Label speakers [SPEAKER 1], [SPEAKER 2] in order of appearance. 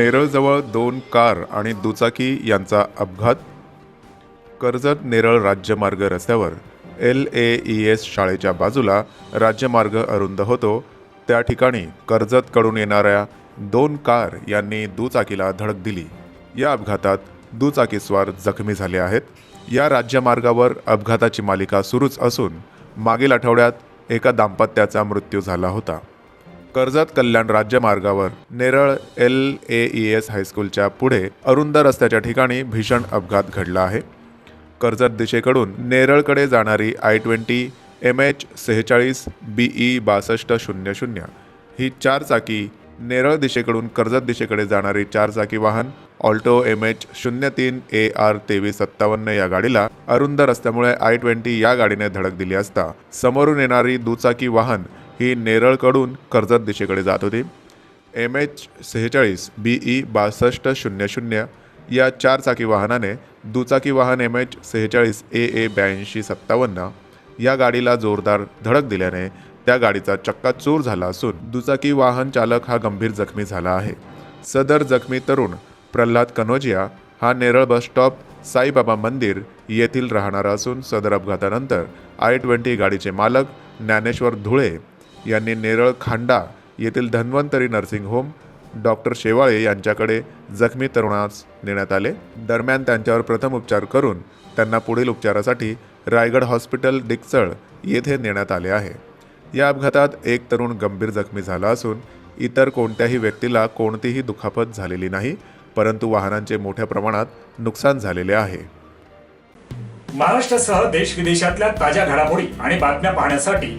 [SPEAKER 1] नेरळजवळ दोन कार आणि दुचाकी यांचा अपघात. कर्जत नेरळ राज्यमार्ग रस्त्यावर एल ए ई एस शाळेच्या बाजूला राज्यमार्ग अरुंद होतो. त्या ठिकाणी कर्जतकडून येणाऱ्या दोन कार यांनी दुचाकीला धडक दिली. या अपघातात दुचाकीस्वार जखमी झाले आहेत. या राज्यमार्गावर अपघाताची मालिका सुरूच असून मागील आठवड्यात एका दाम्पत्याचा मृत्यू झाला होता. Karjat Kalyan राज्यमार्गावर Neral L A E S हायस्कूलच्या पुढे अरुंद रस्त्याच्या ठिकाणी भीषण अपघात घडला आहे. कर्जत दिशेकडून नेरळकडे जाणारी आय ट्वेंटी एम एच सेहेचाळीस बी ई बासष्ट शून्य शून्य ही चारचाकी नेरळ दिशेकडून कर्जत दिशेकडे जाणारी चारचाकी वाहन ऑल्टो एम एच शून्य तीन ए आर तेवीस सत्तावन्न या गाडीला अरुंद रस्त्यामुळे आय ट्वेंटी या गाडीने धडक दिली असता समोरून येणारी दुचाकी वाहन ही नेरळकडून कर्जत दिशेकडे जात होती. एम एच सेहेचाळीस बी ई बासष्ट शून्य शून्य या चारचाकी वाहनाने दुचाकी वाहन एम एच सेहेचाळीस ए ए ब्याऐंशी सत्तावन्न या गाडीला जोरदार धडक दिल्याने त्या गाडीचा चक्का चूर झाला असून दुचाकी वाहन चालक हा गंभीर जखमी झाला आहे. सदर जखमी तरुण प्रल्हाद कनोजिया हा नेरळ बस स्टॉप साईबाबा मंदिर येथील राहणारा असून सदर अपघातानंतर आय ट्वेंटी गाडीचे मालक ज्ञानेश्वर धुळे यांनी नेरळ खांडा येथील Dhanvantari nursing home doctor Shewale यांच्याकडे जखमी तरुणास नेण्यात आले. दरम्यान त्यांच्यावर प्रथम उपचार करून त्यांना पुढील उपचारासाठी रायगड हॉस्पिटल डिकचळ येथे नेण्यात आले आहे. या अपघातात एक तरुण गंभीर जखमी झाला असून इतर कोणत्याही व्यक्तीला कोणतीही दुखापत झालेली नाही परंतु वाहनांचे मोठ्या प्रमाणात नुकसान झालेले आहे.
[SPEAKER 2] महाराष्ट्रासह देश विदेशातल्या ताज्या घडामोडी आणि बातम्या पाहण्यासाठी